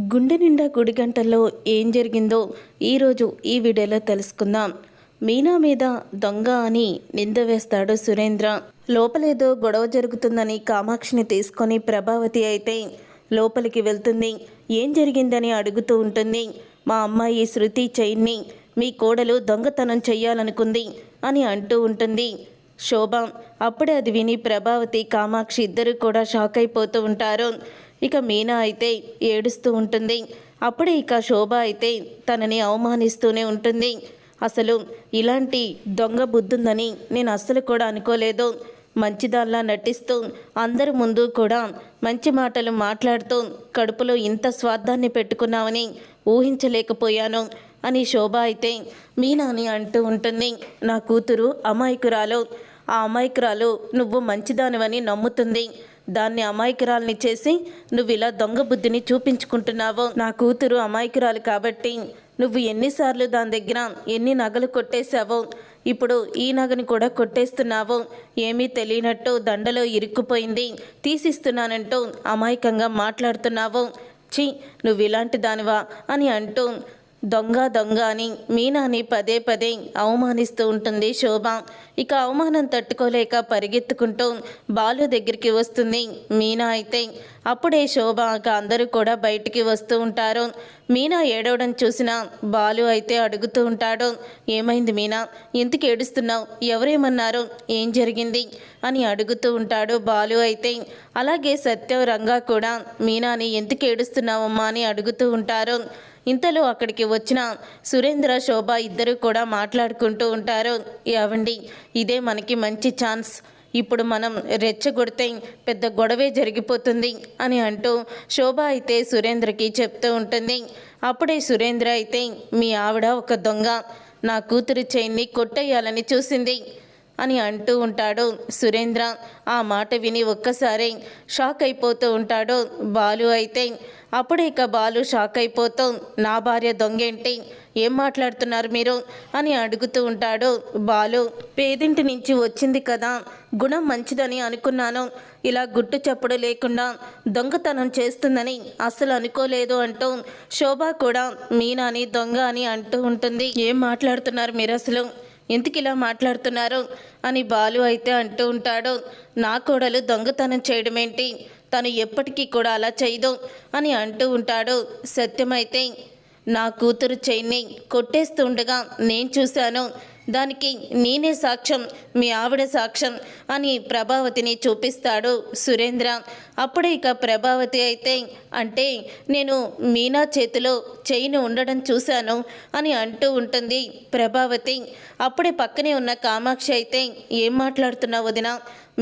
గుండె నిండా గుడి గంటల్లో ఏం జరిగిందో ఈరోజు ఈ వీడియోలో తెలుసుకుందాం. మీనా మీద దొంగ అని నింద వేస్తాడు సురేంద్ర. లోపలేదో గొడవ జరుగుతుందని కామాక్షిని తీసుకొని ప్రభావతి అయితే లోపలికి వెళ్తుంది. ఏం జరిగిందని అడుగుతూ ఉంటుంది. మా అమ్మాయి శృతి చైన్ని మీ కోడలు దొంగతనం చెయ్యాలనుకుంది అని అంటూ ఉంటుంది. శోభ అప్పుడే అది విని ప్రభావతి కామాక్షి ఇద్దరు కూడా షాక్ అయిపోతూ ఉంటారు. ఇక మీనా అయితే ఏడుస్తూ ఉంటుంది. అప్పుడే ఇక శోభ అయితే తనని అవమానిస్తూనే ఉంటుంది. అసలు ఇలాంటి దొంగ బుద్ధుందని నేను అస్సలు కూడా అనుకోలేదు. మంచిదాల్లా నటిస్తూ అందరి ముందు కూడా మంచి మాటలు మాట్లాడుతూ కడుపులో ఇంత స్వార్థాన్ని పెట్టుకున్నామని ఊహించలేకపోయాను అని శోభ అయితే మీనాని అంటూ ఉంటుంది. నా కూతురు అమాయకురాలు. ఆ అమాయకురాలు నువ్వు మంచిదానివని నమ్ముతుంది. దాన్ని అమాయకురాల్ని చేసి నువ్వు ఇలా దొంగ బుద్ధిని చూపించుకుంటున్నావు. నా కూతురు అమాయకురాలు కాబట్టి నువ్వు ఎన్నిసార్లు దాని దగ్గర ఎన్ని నగలు కొట్టేశావో ఇప్పుడు ఈ నగని కూడా కొట్టేస్తున్నావు. ఏమీ తెలియనట్టు దండలో ఇరుక్కుపోయింది. తీసిస్తున్నానంటూ అమాయకంగా మాట్లాడుతున్నావు. ఛీ నువ్వు ఇలాంటి దానివా అని అంటూ దొంగ దొంగ అని మీనాని పదే పదే అవమానిస్తూ ఉంటుంది శోభ. ఇక అవమానం తట్టుకోలేక పరిగెత్తుకుంటూ బాలు దగ్గరికి వస్తుంది మీనా అయితే. అప్పుడే శోభ ఇక అందరూ కూడా బయటికి వస్తూ ఉంటారు. మీనా ఏడవడం చూసిన బాలు అయితే అడుగుతూ ఉంటాడు ఏమైంది మీనా? ఎందుకు ఏడుస్తున్నావు? ఎవరేమన్నారు? ఏం జరిగింది? అని అడుగుతూ ఉంటాడు బాలు అయితే. అలాగే సత్యం రంగా కూడా మీనాని ఎందుకు ఏడుస్తున్నావమ్మా? అని అడుగుతూ ఉంటారు. ఇంతలో అక్కడికి వచ్చిన సురేంద్ర శోభ ఇద్దరు కూడా మాట్లాడుకుంటూ ఉంటారు. ఏవండి ఇదే మనకి మంచి ఛాన్స్. ఇప్పుడు మనం రెచ్చగొడితే పెద్ద గొడవే జరిగిపోతుంది అని అంటూ శోభ అయితే సురేంద్రకి చెప్తూ ఉంటుంది. అప్పుడే సురేంద్ర అయితే మీ ఆవిడ ఒక దొంగ. నా కూతురు చైన్ని కొట్టేయాలని చూసింది. అని అంటూ ఉంటాడు సురేంద్ర. ఆ మాట విని ఒక్కసారి షాక్ అయిపోతూ ఉంటాడు బాలు అయితే. అప్పుడే ఇక బాలు షాక్ అయిపోతూ నా భార్య దొంగేంటి? ఏం మాట్లాడుతున్నారు మీరు? అని అడుగుతూ ఉంటాడు బాలు. పేదింటి నుంచి వచ్చింది కదా గుణం మంచిదని అనుకున్నాను. ఇలా గుట్టు చప్పుడు లేకుండా దొంగతనం చేస్తుందని అస్సలు అనుకోలేదు అంటూ శోభ కూడా మీనాని దొంగ అని అంటూ ఉంటుంది. ఏం మాట్లాడుతున్నారు మీరు అసలు? ఎందుకు ఇలా మాట్లాడుతున్నారు? అని బాలు అయితే అంటూ ఉంటాడు. నా కోడలు దొంగతనం చేయడమేంటి? తను ఎప్పటికీ కూడా అలా చేయదు అని అంటూ ఉంటాడు. సత్యమైతే నా కూతురు చైన్ని కొట్టేస్తూ ఉండగా నేను చూశాను. దానికి నేనే సాక్ష్యం మీ ఆవిడ సాక్ష్యం అని ప్రభావతిని చూపిస్తాడు సురేంద్ర. అప్పుడే ఇక ప్రభావతి అయితే అంటే నేను మీనా చేతిలో చైన్ ఉండడం చూశాను అని అంటూ ఉంటుంది ప్రభావతి. అప్పుడే పక్కనే ఉన్న కామాక్షి అయితే ఏం మాట్లాడుతున్నావు వదిన?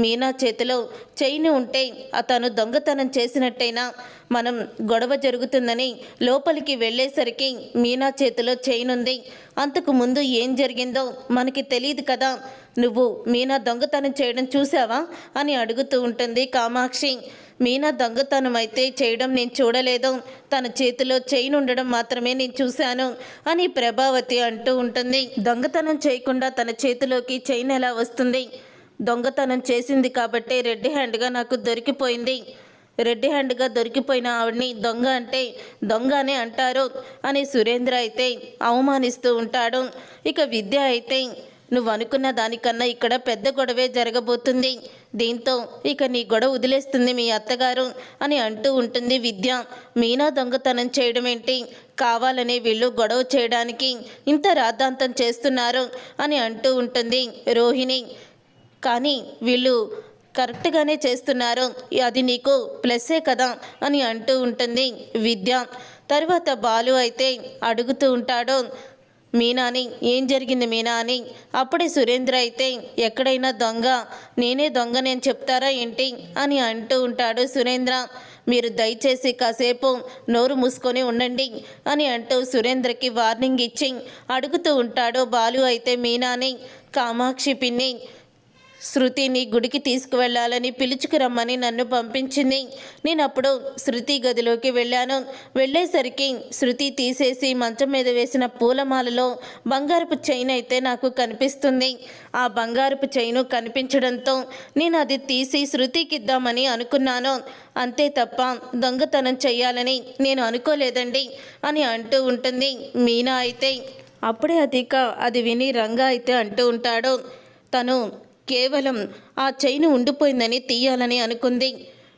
మీనా చేతిలో చైన్ ఉంటే అతను దొంగతనం చేసినట్టయినా మనం గొడవ జరుగుతుందని లోపలికి వెళ్ళేసరికి మీనా చేతిలో చైన్ ఉంది అంతకు ముందు ఏం జరిగిందో మనకి తెలియదు కదా. నువ్వు మీనా దొంగతనం చేయడం చూసావా? అని అడుగుతూ ఉంటుంది కామాక్షి. మీనా దొంగతనం అయితే చేయడం నేను చూడలేదు. తన చేతిలో చైన్ ఉండడం మాత్రమే నేను చూశాను అని ప్రభావతి అంటూ ఉంటుంది. దొంగతనం చేయకుండా తన చేతిలోకి చైన్ ఎలా వస్తుంది? దొంగతనం చేసింది కాబట్టి రెడ్ హ్యాండ్గా నాకు దొరికిపోయింది. రెడ్ హ్యాండ్గా దొరికిపోయిన ఆవిడ్ని దొంగ అంటే దొంగనే అంటారు అని సురేంద్ర అయితే అవమానిస్తూ ఉంటాడు. ఇక విద్య అయితే నువ్వు అనుకున్న దానికన్నా ఇక్కడ పెద్ద గొడవే జరగబోతుంది. దీంతో ఇక నీ గొడవ వదిలేస్తుంది మీ అత్తగారు అని అంటూ ఉంటుంది విద్య. మీనా దొంగతనం చేయడం ఏంటి కావాలని వీళ్ళు గొడవ చేయడానికి ఇంత రాద్ధాంతం చేస్తున్నారు అని అంటూ ఉంటుంది రోహిణి. కానీ వీళ్ళు కరెక్ట్గానే చేస్తున్నారు. అది నీకు ప్లస్సే కదా అని అంటూ ఉంటుంది విద్య. తర్వాత బాలు అయితే అడుగుతూ ఉంటాడు మీనాని ఏం జరిగింది మీనా అని అప్పుడే సురేంద్ర అయితే ఎక్కడైనా దొంగ నేనే దొంగ నేను చెప్తారా ఏంటి? అని అంటూ ఉంటాడు సురేంద్ర. మీరు దయచేసి కాసేపు నోరు మూసుకొని ఉండండి అని అంటూ సురేంద్రకి వార్నింగ్ ఇచ్చి అడుగుతూ ఉంటాడు బాలు అయితే మీనాని. కామాక్షి పిన్ని శృతిని గుడికి తీసుకువెళ్ళాలని పిలుచుకురమ్మని నన్ను పంపించింది. నేను అప్పుడు శృతి గదిలోకి వెళ్ళాను. వెళ్ళేసరికి శృతి తీసేసి మంచం మీద వేసిన పూలమాలలో బంగారపు చైన్ అయితే నాకు కనిపిస్తుంది. ఆ బంగారపు చైను కనిపించడంతో నేను అది తీసి శృతికి ఇద్దామని అనుకున్నాను. అంతే తప్ప దొంగతనం చేయాలని నేను అనుకోలేదండి అని అంటూ ఉంటుంది మీనా అయితే. అప్పుడే అదిక అది విని రంగా అయితే అంటూ ఉంటాడు. తను కేవలం ఆ చైను ఉండిపోయిందని తీయాలని అనుకుంది.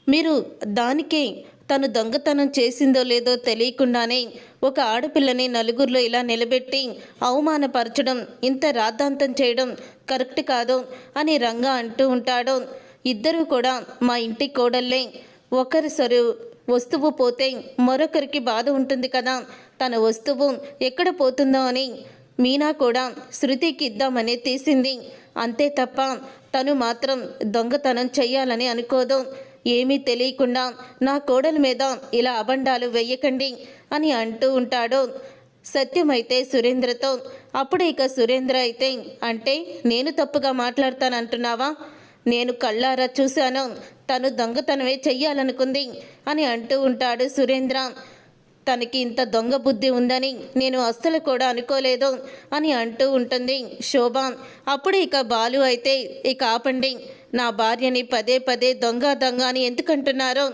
మీరు దానికే తను దొంగతనం చేసిందో లేదో తెలియకుండానే ఒక ఆడపిల్లని నలుగురిలో ఇలా నిలబెట్టి అవమానపరచడం ఇంత రాద్ధాంతం చేయడం కరెక్ట్ కాదు అని రంగా అంటూ ఉంటాడు. ఇద్దరూ కూడా మా ఇంటి కోడళ్ళే. ఒకరి సరు వస్తువు పోతే మరొకరికి బాధ ఉంటుంది కదా. తన వస్తువు ఎక్కడ పోతుందో అని మీనా కూడా శృతికి ఇద్దామని తీసింది. అంతే తప్ప తను మాత్రం దొంగతనం చెయ్యాలని అనుకోదు. ఏమీ తెలియకుండా నా కోడల మీద ఇలా అబండాలు వెయ్యకండి అని అంటూ ఉంటాడు. సత్యమైతే సురేంద్రతో అప్పుడు ఇక సురేంద్ర అయితే అంటే నేను తప్పుగా మాట్లాడతానంటున్నావా? నేను కళ్ళారా చూశాను తను దొంగతనమే చెయ్యాలనుకుంది అని అంటూ ఉంటాడు సురేంద్ర. తనకి ఇంత దొంగ బుద్ధి ఉందని నేను అస్సలు కూడా అనుకోలేదు అని అంటూ ఉంటుంది శోభ. అప్పుడు ఇక బాలు అయితే ఇక ఆపండి. నా భార్యని పదే పదే దొంగ దొంగ అని ఎందుకంటున్నారో?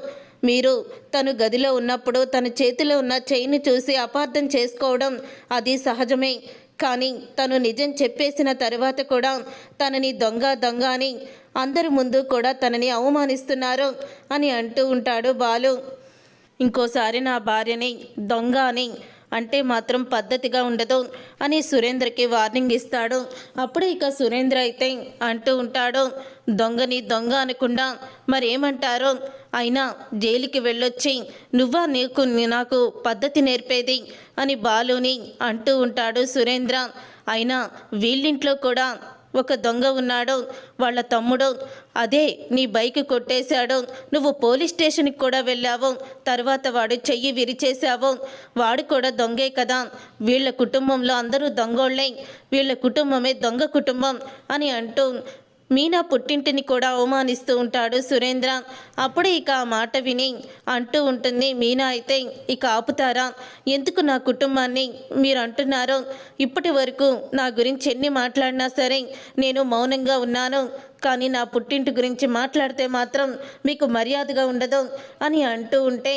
మీరు తను గదిలో ఉన్నప్పుడు తన చేతిలో ఉన్న చైన్ చూసి అపార్థం చేసుకోవడం అది సహజమే. కానీ తను నిజం చెప్పేసిన తర్వాత కూడా తనని దొంగ దొంగ అని అందరి ముందు కూడా తనని అవమానిస్తున్నారు అని అంటూ ఉంటాడు బాలు. ఇంకోసారి నా భార్యని దొంగ అని అంటే మాత్రం పద్ధతిగా ఉండదు అని సురేంద్రకి వార్నింగ్ ఇస్తాడు. అప్పుడు ఇక సురేంద్ర అయితే అంటూ ఉంటాడు దొంగని దొంగ అనకుండా మరేమంటారో? అయినా జైలుకి వెళ్ళొచ్చి నువ్వా నీకు నాకు పద్ధతి నేర్పేది? అని బాలుని అంటూ ఉంటాడు సురేంద్ర. అయినా వీళ్ళింట్లో కూడా ఒక దొంగ ఉన్నాడు వాళ్ళ తమ్ముడు అదే నీ బైక్ కొట్టేశాడు నువ్వు పోలీస్ స్టేషన్కి కూడా వెళ్ళావు తర్వాత వాడు చెయ్యి విరిచేశావు వాడు కూడా దొంగే కదా వీళ్ళ కుటుంబంలో అందరూ దొంగోళ్ళే వీళ్ళ కుటుంబమే దొంగ కుటుంబం అని అంటూ మీనా పుట్టింటిని కూడా అవమానిస్తూ ఉంటాడు సురేంద్ర. అప్పుడు ఇక ఆ మాట విని అంటూ ఉంటుంది మీనా అయితే ఇక ఆపుతారా? ఎందుకు నా కుటుంబాన్ని మీరు అంటున్నారో ఇప్పటి వరకు నా గురించి ఎన్ని మాట్లాడినా సరే నేను మౌనంగా ఉన్నాను. కానీ నా పుట్టింటి గురించి మాట్లాడితే మాత్రం మీకు మర్యాదగా ఉండదు అని అంటూ ఉంటే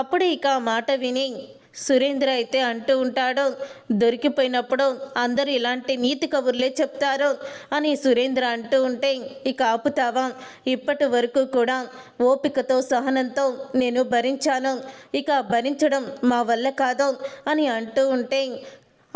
అప్పుడే ఇక ఆ మాట విని సురేంద్ర అయితే అంటూ ఉంటాడు దొరికిపోయినప్పుడు అందరూ ఇలాంటి నీతి కబుర్లే చెప్తారు అని సురేంద్ర అంటూ ఉంటే ఇక ఆపుతావా? ఇప్పటి వరకు కూడా ఓపికతో సహనంతో నేను భరించాను. ఇక భరించడం మా వల్ల కాదు అని అంటూ ఉంటే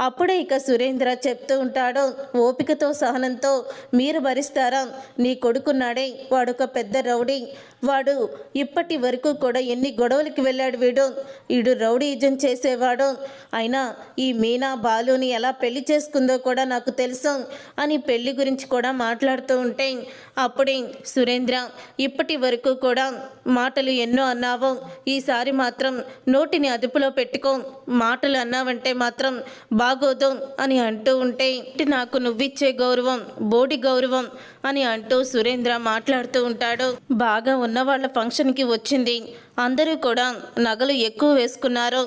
అప్పుడే ఇక సురేంద్ర చెప్తూ ఉంటాడు ఓపికతో సహనంతో మీరు భరిస్తారా? నీ కొడుకున్నాడే వాడొక పెద్ద రౌడీ. వాడు ఇప్పటి వరకు కూడా ఎన్ని గొడవలకి వెళ్ళాడు వీడు? వీడు రౌడీజం చేసేవాడు. అయినా ఈ మీనా బాలుని ఎలా పెళ్ళి చేసుకుందో కూడా నాకు తెలుసు అని పెళ్ళి గురించి కూడా మాట్లాడుతూ ఉంటే అప్పుడే సురేంద్ర ఇప్పటి వరకు కూడా మాటలు ఎన్నో అన్నావు. ఈసారి మాత్రం నోటిని అదుపులో పెట్టుకో. మాటలు అన్నావంటే మాత్రం బా బాగోదు అని అంటూ ఉంటే నాకు నువ్విచ్చే గౌరవం బోడి గౌరవం అని అంటూ సురేంద్ర మాట్లాడుతూ ఉంటాడు. బాగా ఉన్న వాళ్ళ ఫంక్షన్కి వచ్చింది. అందరూ కూడా నగలు ఎక్కువ వేసుకున్నారు.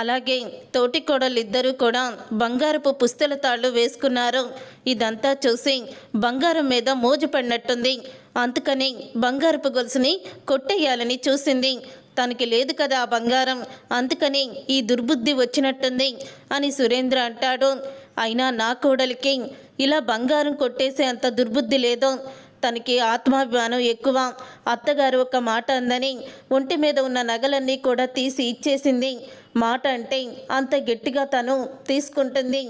అలాగే తోటి కోడలిద్దరూ కూడా బంగారపు పుస్తల తాళ్ళు వేసుకున్నారు. ఇదంతా చూసి బంగారం మీద మోజు పడినట్టుంది. అందుకని బంగారపు గొలుసుని కొట్టేయాలని చూసింది. తనకి లేదు కదా ఆ బంగారం. అందుకని ఈ దుర్బుద్ధి వచ్చినట్టుంది అని సురేంద్ర అంటాడు. అయినా నా కోడలికి ఇలా బంగారం కొట్టేసే అంత దుర్బుద్ధి లేదో. తనకి ఆత్మాభిమానం ఎక్కువ. అత్తగారు ఒక మాట అందని ఒంటి మీద ఉన్న నగలన్నీ కూడా తీసి ఇచ్చేసింది. మాట అంటే అంత గట్టిగా తను తీసుకుంటుంది.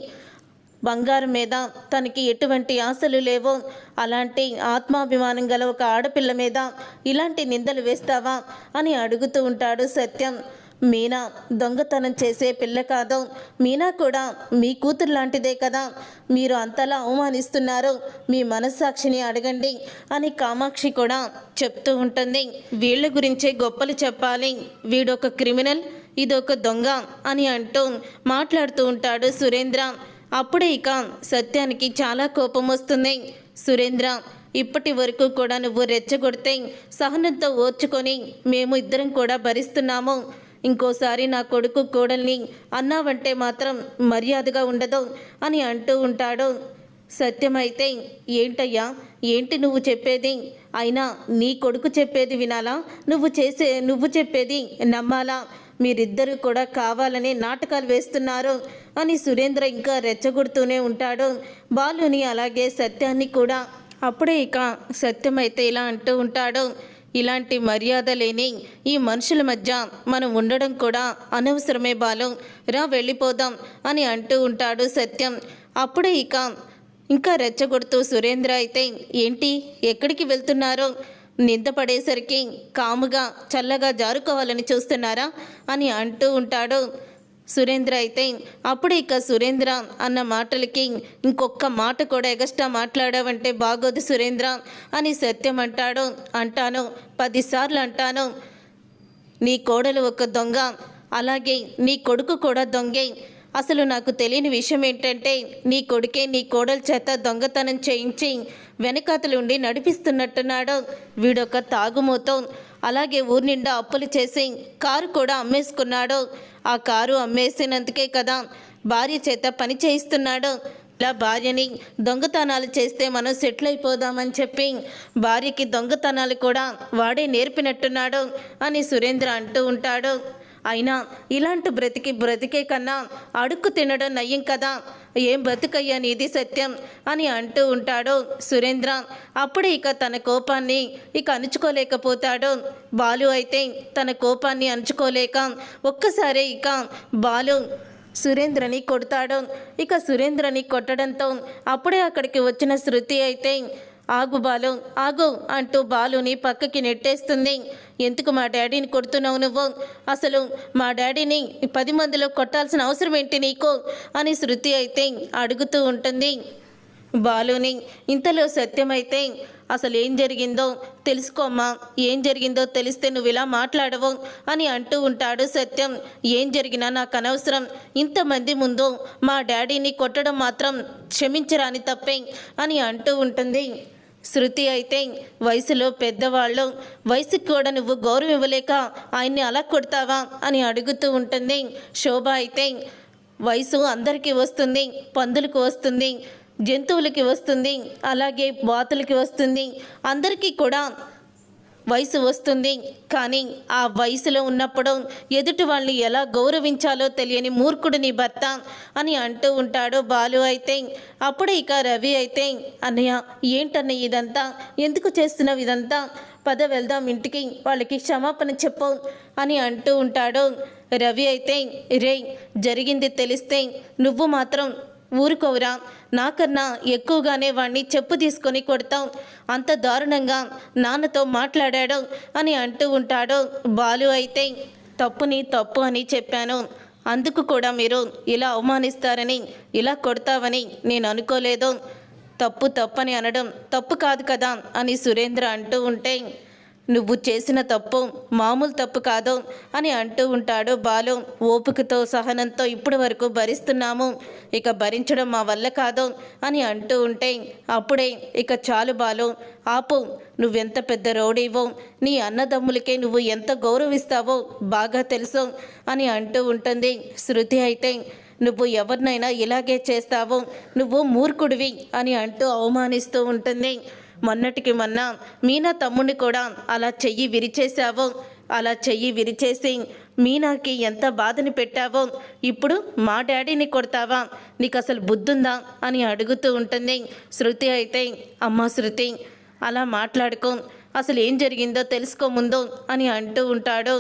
బంగారం మీద తనకి ఎటువంటి ఆశలు లేవో. అలాంటి ఆత్మాభిమానం గల ఒక ఆడపిల్ల మీద ఇలాంటి నిందలు వేస్తావా అని అడుగుతూ ఉంటాడు సత్యం. మీనా దొంగతనం చేసే పిల్ల కాదు. మీనా కూడా మీ కూతురు లాంటిదే కదా. మీరు అంతలా అవమానిస్తున్నారు. మీ మనస్సాక్షిని అడగండి అని కామాక్షి కూడా చెప్తూ ఉంటుంది. వీళ్ళ గురించే గొప్పలు చెప్పాలి. వీడొక క్రిమినల్ ఇదొక దొంగ అని అంటూ మాట్లాడుతూ ఉంటాడు సురేంద్ర. అప్పుడే ఇక సత్యానికి చాలా కోపం వస్తుంది. సురేంద్ర ఇప్పటి వరకు కూడా నువ్వు రెచ్చగొడితే సహనంతో ఓర్చుకొని మేము ఇద్దరం కూడా భరిస్తున్నాము. ఇంకోసారి నా కొడుకు కోడల్ని అన్నావంటే మాత్రం మర్యాదగా ఉండదు అని అంటూ ఉంటాడు. సత్యమైతే ఏంటయ్యా? ఏంటి నువ్వు చెప్పేది? అయినా నీ కొడుకు చెప్పేది వినాలా? నువ్వు చేసే నువ్వు చెప్పేది నమ్మాలా? మీరిద్దరూ కూడా కావాలని నాటకాలు వేస్తున్నారు అని సురేంద్ర ఇంకా రెచ్చగొడుతూనే ఉంటాడు. బాలుని అలాగే సత్యాన్ని కూడా అప్పుడే ఇక సత్యమైతే ఇలా అంటూ ఉంటాడు. ఇలాంటి మర్యాద లేని ఈ మనుషుల మధ్య మనం ఉండడం కూడా అనవసరమే బాలు. రా వెళ్ళిపోదాం అని అంటూ ఉంటాడు సత్యం. అప్పుడే ఇక ఇంకా రెచ్చగొడుతూ సురేంద్ర అయితే ఏంటి? ఎక్కడికి వెళ్తున్నారు? నింద పడేసరికి కాముగా చల్లగా జారుకోవాలని చూస్తున్నారా అని అంటూ ఉంటాడు సురేంద్ర అయితే. అప్పుడు ఇక సురేంద్ర అన్న మాటలకి ఇంకొక మాట కూడా ఎగస్ట్రా మాట్లాడావంటే బాగోదు సురేంద్ర అని సత్యం అంటాడు. అంటాను పదిసార్లు అంటాను నీ కోడలు ఒక దొంగ అలాగే నీ కొడుకు కూడా దొంగే అసలు నాకు తెలియని విషయం ఏంటంటే నీ కొడుకే నీ కోడల చేత దొంగతనం చేయించి వెనకాతలుండి నడిపిస్తున్నట్టున్నాడు. వీడొక తాగుమూతో. అలాగే ఊరి నిండా అప్పులు చేసి కారు కూడా అమ్మేసుకున్నాడు. ఆ కారు అమ్మేసినందుకే కదా భార్య చేత పని చేయిస్తున్నాడు. ఇలా భార్యని దొంగతనాలు చేస్తే మనం సెటిల్ అయిపోదామని చెప్పి భార్యకి దొంగతనాలు కూడా వాడే నేర్పినట్టున్నాడు అని సురేంద్ర అంటూ ఉంటాడు. అయినా ఇలాంటి బ్రతికి బ్రతికే కన్నా అడుక్కు తినడం నయ్యం కదా. ఏం బ్రతుకయ్యా నీది సత్యం అని అంటూ ఉంటాడు సురేంద్ర. అప్పుడు ఇక తన కోపాన్ని ఇక అణుచుకోలేకపోతాడు. బాలు అయితే తన కోపాన్ని అణుచుకోలేక ఒక్కసారి ఇక బాలు సురేంద్రని కొడతాడు. ఇక సురేంద్రని కొట్టడంతో అప్పుడే అక్కడికి వచ్చిన శృతి అయితే ఆగు బాలు ఆగు అంటూ బాలుని పక్కకి నెట్టేస్తుంది. ఎందుకు మా డాడీని కొడుతున్నావు నువ్వు? అసలు మా డాడీని పది మందిలో కొట్టాల్సిన అవసరం ఏంటి నీకు? అని శృతి అయితే అడుగుతూ ఉంటుంది. బాలుని ఇంతలో సత్యమైతే అసలు ఏం జరిగిందో తెలుసుకోమ్మా. ఏం జరిగిందో తెలిస్తే నువ్వు ఇలా మాట్లాడవు అని అంటూ ఉంటాడు సత్యం. ఏం జరిగినా నాకు అనవసరం. ఇంతమంది ముందు మా డాడీని కొట్టడం మాత్రం క్షమించరాని తప్పే అని అంటూ ఉంటుంది. శృతి అయితే వయసులో పెద్దవాళ్ళు వయసుకి కూడా నువ్వు గౌరవం ఇవ్వలేక ఆయన్ని అలా కొడతావా? అని అడుగుతూ ఉంటుంది. శోభ అయితే వయసు అందరికీ వస్తుంది పందులకు వస్తుంది జంతువులకి వస్తుంది అలాగే బాతులకి వస్తుంది. అందరికీ కూడా వయసు వస్తుంది కానీ ఆ వయసులో ఉన్నప్పుడు ఎదుటి వాళ్ళని ఎలా గౌరవించాలో తెలియని మూర్ఖుడు నీ భర్త అని అంటూ ఉంటాడు బాలు అయితే. అప్పుడు ఇక రవి అయితే అన్నయ్య ఏంటన్నయ్య ఇదంతా? ఎందుకు చేస్తున్నావు ఇదంతా? పద వెళ్దాం ఇంటికి వాళ్ళకి క్షమాపణ చెప్పు అని అంటూ ఉంటాడు రవి అయితే. రే జరిగింది తెలిస్తే నువ్వు మాత్రం ఊరుకోవురా నాకన్నా ఎక్కువగానే వాణ్ణి చెప్పు తీసుకొని కొడతాం. అంత దారుణంగా నాన్నతో మాట్లాడాడు అని అంటూ ఉంటాడు బాలు అయితే. తప్పుని తప్పు అని చెప్పాను. అందుకు కూడా మీరు ఇలా అవమానిస్తారని ఇలా కొడతావని నేను అనుకోలేదు. తప్పు తప్పని అనడం తప్పు కాదు కదా అని సురేంద్ర అంటూ ఉంటే నువ్వు చేసిన తప్పు మామూలు తప్పు కాదు అని అంటూ ఉంటాడు బాలు. ఓపికతో సహనంతో ఇప్పటి వరకు భరిస్తున్నాము. ఇక భరించడం మా వల్ల కాదు అని అంటూ ఉంటే అప్పుడే ఇక చాలు బాలు. ఆపు నువ్వెంత పెద్ద రౌడీవో నీ అన్నదమ్ములకే నువ్వు ఎంత గౌరవిస్తావో బాగా తెలుసు అని అంటూ ఉంటుంది శృతి అయితే. నువ్వు ఎవరినైనా ఇలాగే చేస్తావు నువ్వు మూర్ఖుడివి అని అంటూ అవమానిస్తూ ఉంటుంది. మొన్నటికి మొన్న మీనా తమ్ముడిని కూడా అలా చెయ్యి విరిచేశావు. అలా చెయ్యి విరిచేసి మీనాకి ఎంత బాధని పెట్టావో ఇప్పుడు మా డాడీని కొడతావా? నీకు అసలు బుద్ధుందా? అని అడుగుతూ ఉంటుంది శృతి అయితే. అమ్మ శృతి అలా మాట్లాడుకో. అసలు ఏం జరిగిందో తెలుసుకోముందో అని అంటూ ఉంటాడు.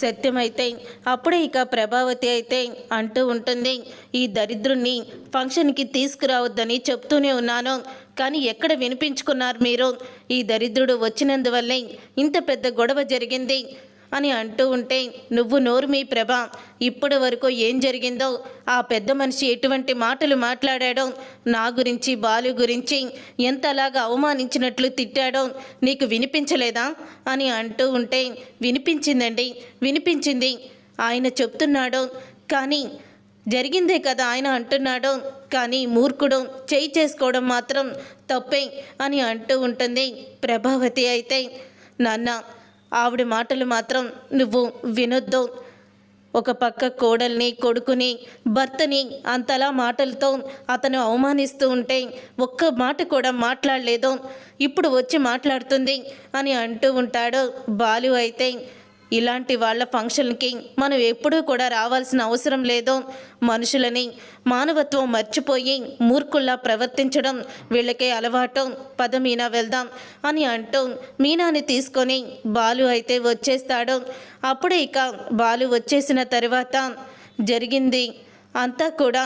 సత్యమైతే అప్పుడే ఇక ప్రభావతి అయితే అంటూ ఉంటుంది ఈ దరిద్రుణ్ణి ఫంక్షన్కి తీసుకురావద్దని చెప్తూనే ఉన్నాను. కానీ ఎక్కడ వినిపించుకున్నారు మీరు? ఈ దరిద్రుడు వచ్చినందువల్లే ఇంత పెద్ద గొడవ జరిగింది. అని అంటూ ఉంటే నువ్వు నోరు మీ ప్రభ ఇప్పటి వరకు ఏం జరిగిందో? ఆ పెద్ద మనిషి ఎటువంటి మాటలు మాట్లాడాడో నా గురించి బాలు గురించి ఎంతలాగా అవమానించినట్లు తిట్టాడో నీకు వినిపించలేదా? అని అంటూ ఉంటే వినిపించిందండి వినిపించింది. ఆయన చెప్తున్నాడు కానీ జరిగిందే కదా ఆయన అంటున్నాడు కానీ మూర్ఖుడు చేయి చేసుకోవడం మాత్రం తప్పే అని అంటూ ఉంటుంది ప్రభావతి అయితే నాన్న ఆవిడ మాటలు మాత్రం నువ్వు వినొద్దు. ఒక పక్క కోడల్ని కొడుకుని భర్తని అంతలా మాటలతో అతను అవమానిస్తూ ఉంటే ఒక్క మాట కూడా మాట్లాడలేదు. ఇప్పుడు వచ్చి మాట్లాడుతుంది అని అంటూ ఉంటాడు బాలు అయితే. ఇలాంటి వాళ్ళ ఫంక్షన్కి మనం ఎప్పుడూ కూడా రావాల్సిన అవసరం లేదు. మనుషులని మానవత్వం మర్చిపోయి మూర్ఖుల్లా ప్రవర్తించడం వీళ్ళకే అలవాటు. పద మీనా వెళ్దాం అని అంటూ మీనాని తీసుకొని బాలు అయితే వచ్చేస్తాడు. అప్పుడే ఇక బాలు వచ్చేసిన తర్వాత జరిగింది అంతా కూడా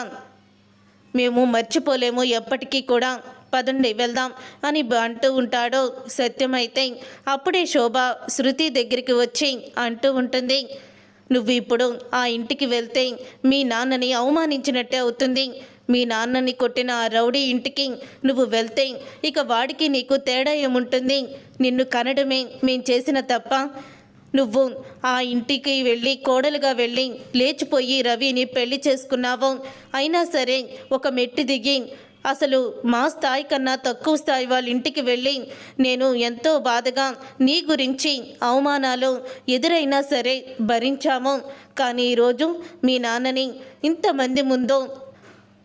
మేము మర్చిపోలేము ఎప్పటికీ కూడా. పదండి వెళ్దాం అని అంటూ ఉంటాడో సత్యమైతే అప్పుడే శోభ శృతి దగ్గరికి వచ్చి అంటూ ఉంటుంది నువ్వు ఇప్పుడు ఆ ఇంటికి వెళ్తే మీ నాన్నని అవమానించినట్టే అవుతుంది. మీ నాన్నని కొట్టిన ఆ రౌడీ ఇంటికి నువ్వు వెళ్తే ఇక వాడికి నీకు తేడా ఏముంటుంది? నిన్ను కనడమే మేం చేసిన తప్ప. నువ్వు ఆ ఇంటికి వెళ్ళి కోడలుగా వెళ్ళి లేచిపోయి రవిని పెళ్ళి చేసుకున్నావు. అయినా సరే ఒక మెట్టు దిగి అసలు మా స్థాయి కన్నా తక్కువ స్థాయి వాళ్ళ ఇంటికి వెళ్ళి నేను ఎంతో బాధగా నీ గురించి అవమానాలు ఎదురైనా సరే భరించాము. కానీ ఈరోజు మీ నాన్నని ఇంతమంది ముందు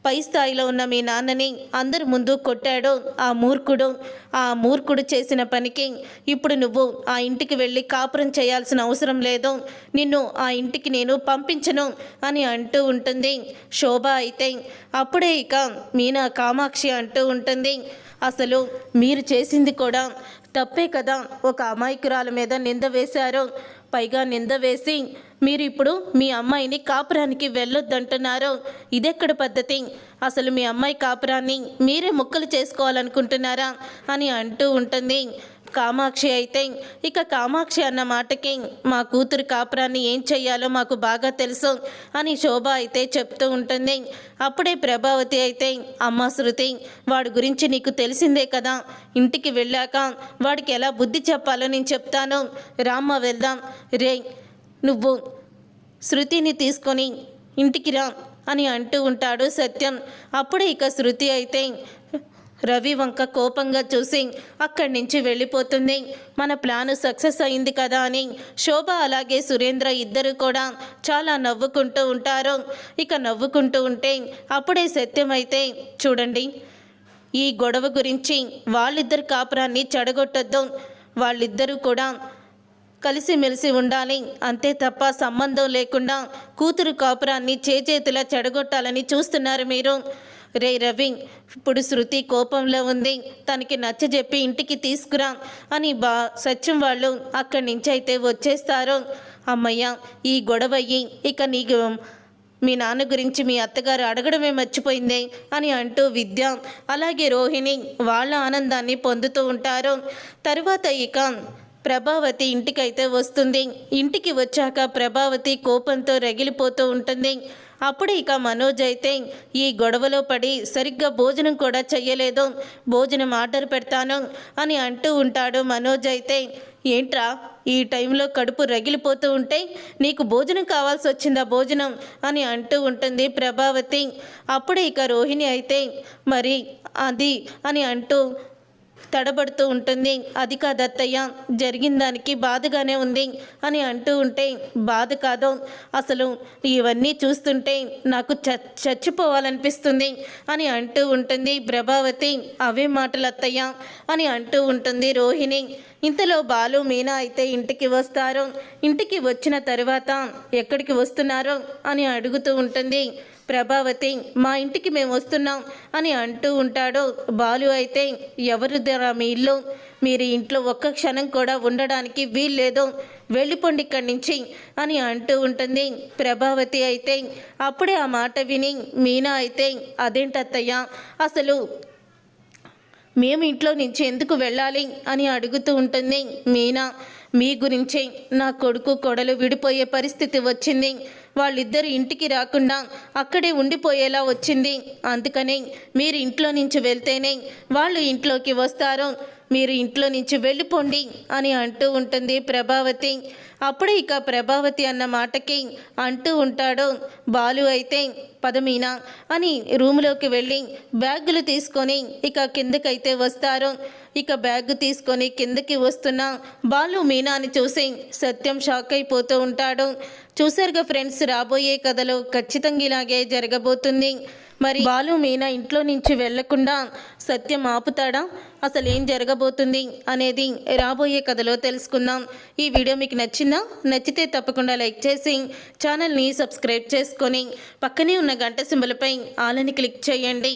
పై స్థాయిలో ఉన్న మీ నాన్నని అందరి ముందు కొట్టాడు. ఆ మూర్ఖుడు ఆ మూర్ఖుడు చేసిన పనికి ఇప్పుడు నువ్వు ఆ ఇంటికి వెళ్ళి కాపురం చేయాల్సిన అవసరం లేదు. నిన్ను ఆ ఇంటికి నేను పంపించను అని అంటూ ఉంటుంది. శోభ అయితే అప్పుడే ఇక మీనా కామాక్షి అంటూ ఉంటుంది. అసలు మీరు చేసింది కూడా తప్పే కదా. ఒక అమాయకురాల మీద నింద వేశారు. పైగా నింద వేసి మీరు ఇప్పుడు మీ అమ్మాయిని కాపురానికి వెళ్ళొద్దంటున్నారు. ఇదెక్కడ పద్ధతి? అసలు మీ అమ్మాయి కాపురాన్ని మీరే ముక్కలు చేసుకోవాలనుకుంటున్నారా? అని అంటూ ఉంటుంది. కామాక్షి అయితే ఇక కామాక్షి అన్న మాటకి మా కూతురు కాపురాన్ని ఏం చెయ్యాలో మాకు బాగా తెలుసు అని శోభ అయితే చెప్తూ ఉంటుంది. అప్పుడే ప్రభావతి అయితే అమ్మ శృతి వాడి గురించి నీకు తెలిసిందే కదా. ఇంటికి వెళ్ళాక వాడికి ఎలా బుద్ధి చెప్పాలో నేను చెప్తాను. రామ్మ వెళ్దాం. రే నువ్వు శృతిని తీసుకొని ఇంటికి రా అని అంటూ ఉంటాడు సత్యం. అప్పుడే ఇక శృతి అయితే రవి వంక కోపంగా చూసి అక్కడి నుంచి వెళ్ళిపోతుంది. మన ప్లాను సక్సెస్ అయింది కదా అని శోభ అలాగే సురేంద్ర ఇద్దరు కూడా చాలా నవ్వుకుంటూ ఉంటారు. ఇక నవ్వుకుంటూ ఉంటే అప్పుడే సత్యమైతే చూడండి ఈ గొడవ గురించి వాళ్ళిద్దరు కాపురాన్ని చెడగొట్టొద్దు. వాళ్ళిద్దరూ కూడా కలిసిమెలిసి ఉండాలి. అంతే తప్ప సంబంధం లేకుండా కూతురు కాపురాన్ని చేచేతులా చెడగొట్టాలని చూస్తున్నారు మీరు. రే రవి ఇప్పుడు శృతి కోపంలో ఉంది. తనకి నచ్చజెప్పి ఇంటికి తీసుకురా అని బా సత్యం వాళ్ళు అక్కడి నుంచి అయితే వచ్చేస్తారు. అమ్మయ్య ఈ గొడవయ్యి ఇక నీకు మీ నాన్న గురించి మీ అత్తగారు అడగడమే మర్చిపోయింది అని అంటూ విద్య అలాగే రోహిణి వాళ్ళ ఆనందాన్ని పొందుతూ ఉంటారు. తరువాత ఇక ప్రభావతి ఇంటికైతే వస్తుంది. ఇంటికి వచ్చాక ప్రభావతి కోపంతో రగిలిపోతూ ఉంటుంది. అప్పుడు ఇక మనోజ్ అయితే ఈ గొడవలో పడి సరిగ్గా భోజనం కూడా చెయ్యలేదు. భోజనం ఆర్డర్ పెడతాను అని అంటూ ఉంటాడు మనోజ్ అయితే. ఏంట్రా ఈ టైంలో కడుపు రగిలిపోతూ ఉంటే నీకు భోజనం కావాల్సి వచ్చిందా భోజనం? అని అంటూ ఉంటుంది ప్రభావతి. అప్పుడు ఇక రోహిణి అయితే మరి అది అని అంటూ తడబడుతూ ఉంటుంది. అది కాదత్తయ్య జరిగిన దానికి బాధగానే ఉంది అని అంటూ ఉంటే బాధ కాదు. అసలు ఇవన్నీ చూస్తుంటే నాకు చ చచ్చిపోవాలనిపిస్తుంది అని అంటూ ఉంటుంది ప్రభావతి. అవే మాటలు అత్తయ్య అని అంటూ ఉంటుంది రోహిణి. ఇంతలో బాలు మీనా అయితే ఇంటికి వస్తారు. ఇంటికి వచ్చిన తర్వాత ఎక్కడికి వస్తున్నారో అని అడుగుతూ ఉంటుంది. ప్రభావతి మా ఇంటికి మేము వస్తున్నాం అని అంటూ ఉంటాడు. బాలు అయితే ఎవరు ధర మీ ఇల్లు? మీరు ఇంట్లో ఒక్క క్షణం కూడా ఉండడానికి వీల్లేదు. వెళ్ళిపోండి ఇక్కడి నుంచి అని అంటూ ఉంటుంది. ప్రభావతి అయితే అప్పుడే ఆ మాట విని మీనా అయితే అదేంటత్తయ్య అసలు మేము ఇంట్లో నుంచి ఎందుకు వెళ్ళాలి? అని అడుగుతూ ఉంటుంది మీనా. మీ గురించే నా కొడుకు కొడలు విడిపోయే పరిస్థితి వచ్చింది. వాళ్ళిద్దరు ఇంటికి రాకుండా అక్కడే ఉండిపోయేలా వచ్చింది. అందుకనే మీరు ఇంట్లో నుంచి వెళ్తేనే వాళ్ళు ఇంట్లోకి వస్తారు. మీరు ఇంట్లో నుంచి వెళ్ళిపోండి అని అంటూ ఉంటుంది ప్రభావతి. అప్పుడే ఇక ప్రభావతి అన్న మాటకి అంటూ ఉంటాడు బాలు అయితే పదమీనా అని రూములోకి వెళ్ళి బ్యాగులు తీసుకొని ఇక కిందకైతే వస్తారు. ఇక బ్యాగ్ తీసుకొని కిందకి వస్తున్న బాలు మీనాని చూసి సత్యం షాక్ అయిపోతూ ఉంటాడు. చూసారుగా ఫ్రెండ్స్ రాబోయే కథలో ఖచ్చితంగా ఇలాగే జరగబోతుంది. మరి బాలు మీనా ఇంట్లో నుంచి వెళ్ళకుండా సత్యం ఆపుతాడా? అసలు ఏం జరగబోతుంది అనేది రాబోయే కథలో తెలుసుకుందాం. ఈ వీడియో మీకు నచ్చిందా? నచ్చితే తప్పకుండా లైక్ చేసి ఛానల్ని సబ్స్క్రైబ్ చేసుకొని పక్కనే ఉన్న గంట సింబలపై ఆలని క్లిక్ చేయండి.